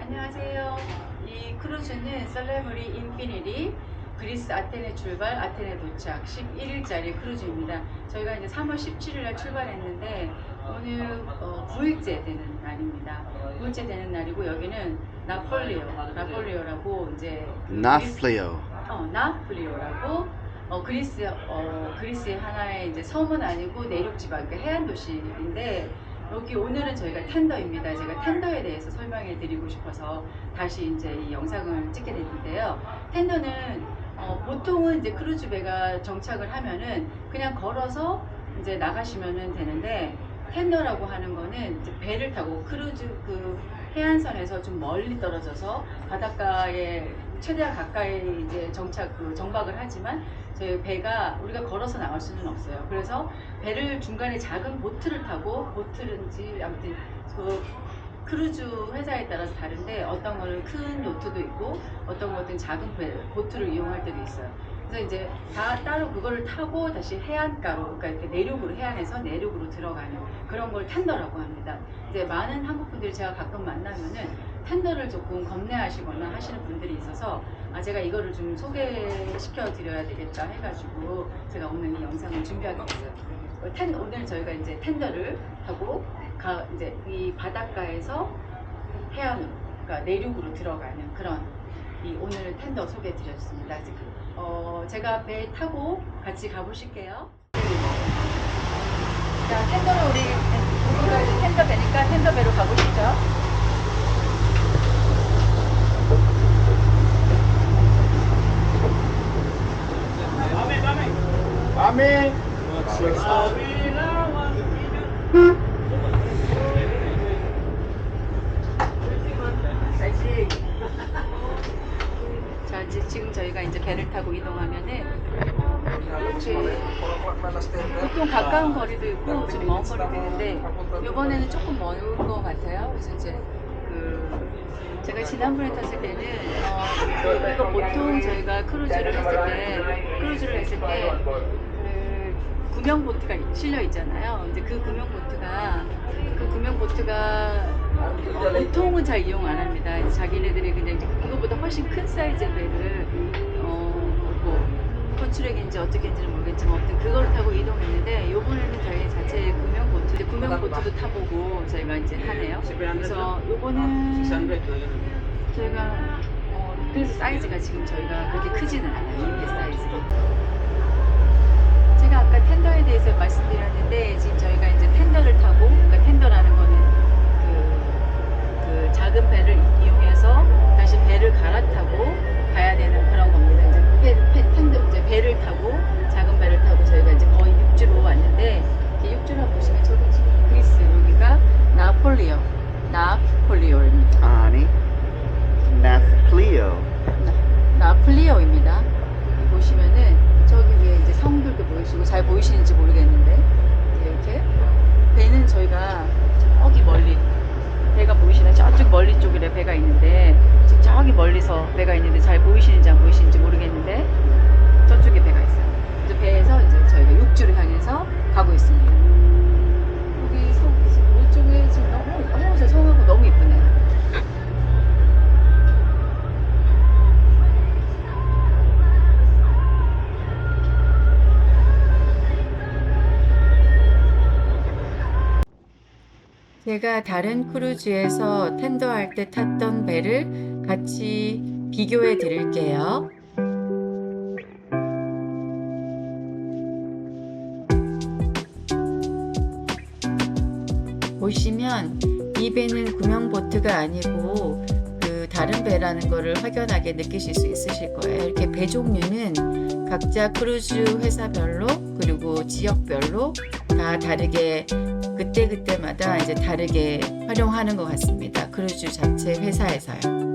안녕하세요. 이 크루즈는 셀레브리 인피니티 그리스 아테네 출발, 아테네 도착 11일짜리 크루즈입니다. 저희가 이제 3월 17일 날 출발했는데 오늘 어, 9일째 되는 날입니다. 9일째 되는 날이고 여기는 나폴리오, 나폴리오라고 이제 그 나플리오. 어, 나폴리오라고 어, 그리스 어, 그리스의 하나의 이제 섬은 아니고 내륙 지방 그러니까 해안 도시인데 여기 오늘은 저희가 텐더입니다. 제가 텐더에 대해서 설명해 드리고 싶어서 다시 이제 이 영상을 찍게 됐는데요. 텐더는 어, 보통은 이제 크루즈 배가 정착을 하면은 그냥 걸어서 이제 나가시면은 되는데 텐더라고 하는 거는 배를 타고 크루즈 그 해안선에서 좀 멀리 떨어져서 바닷가에 최대한 가까이 이제 정착 그 정박을 하지만 저희 배가 우리가 걸어서 나갈 수는 없어요. 그래서 배를 중간에 작은 보트를 타고 보트는지 아무튼 그 크루즈 회사에 따라서 다른데 어떤 거는 큰 요트도 있고 어떤 것은 작은 배, 보트를 이용할 때도 있어요. 그래서 이제 다 따로 그거를 타고 다시 해안가로 그러니까 이렇게 내륙으로 해안에서 내륙으로 들어가는 그런 걸 텐더라고 합니다. 이제 많은 한국 분들이 제가 가끔 만나면은 텐더를 조금 겁내하시거나 하시는 분들이 있어서 아 제가 이거를 좀 소개시켜 드려야 되겠다 해가지고 제가 오늘 이 영상을 준비하게 됐어요. 어, 텐, 오늘 저희가 이제 텐더를 타고 가, 이제 이 바닷가에서 해안으로 그러니까 내륙으로 들어가는 그런 이 오늘 텐더 소개해 드렸습니다. 어, 제가 배 타고 같이 가보실게요. 자, 텐더로 우리 우리가 텐더 배니까 텐더 배로 가보시죠. 아멘. 자, 이제 지금 저희가 이제 배를 타고 이동하면은 보통 가까운 거리도 있고 좀 먼 거리도 있는데 이번에는 조금 먼것 같아요. 그래서 이제 그 제가 지난번에 탔을 때는 어, 이거 보통 저희가 크루즈를 했을 때 크루즈를 했을 때그 구명 보트가 실려 있잖아요. 이제 그 구명 보트가 그 구명 보트가 어, 보통은 잘 이용 안 합니다. 이제 자기네들이 그냥 그거보다 훨씬 큰 사이즈의 배를 어뭐 컨트랙인지 어떻게인지는 모르겠지만 아무튼 그걸 타고 이동했는데 요번에는 저희 자체 구명 보트 이제 구명 보트도 타보고 저희가 이제 하네요. 그래서 요거는 저희가 어, 그래서 사이즈가 지금 저희가 그렇게 크지는 않아요. 이게 사이즈. 제가 아까 텐더에 대해서 말씀드렸는데 지금 저희가 이제 텐더를 타고 그러니까 텐더라는 거는 그, 그 작은 배를 이용해서 다시 배를 갈아타고 가야 되는 그런 겁니다. 이제 그게 페- 텐더 이제 배를 타고 작은 배를 타고 저희가 이제 거의 육지로 왔는데 이렇게 육지로 보시면 저기 지금 그리스 여기가 나폴리오 나폴리오입니다. 아니. 나플리오. 나플리오입니다. 여기 보시면은 저기 위에 이제 성들도 보이시고 잘 보이시는지 모르겠는데 이제 이렇게 배는 저희가 저기 멀리 배가 보이시나요? 저쪽 멀리 쪽에 배가 있는데 지금 저기 멀리서 배가 있는데 잘 보이시는지 안 보이시는지 모르겠는데 저쪽에 배가 있어요. 이제 배에서 이제 저희가 제가 다른 크루즈에서 텐더할 때 탔던 배를 같이 비교해 드릴게요. 보시면 이 배는 구명보트가 아니고 그 다른 배라는 것을 확연하게 느끼실 수 있으실 거예요. 이렇게 배 종류는 각자 크루즈 회사별로 그리고 지역별로 다 다르게 그때그때마다 이제 다르게 활용하는 것 같습니다. 크루즈 자체 회사에서요.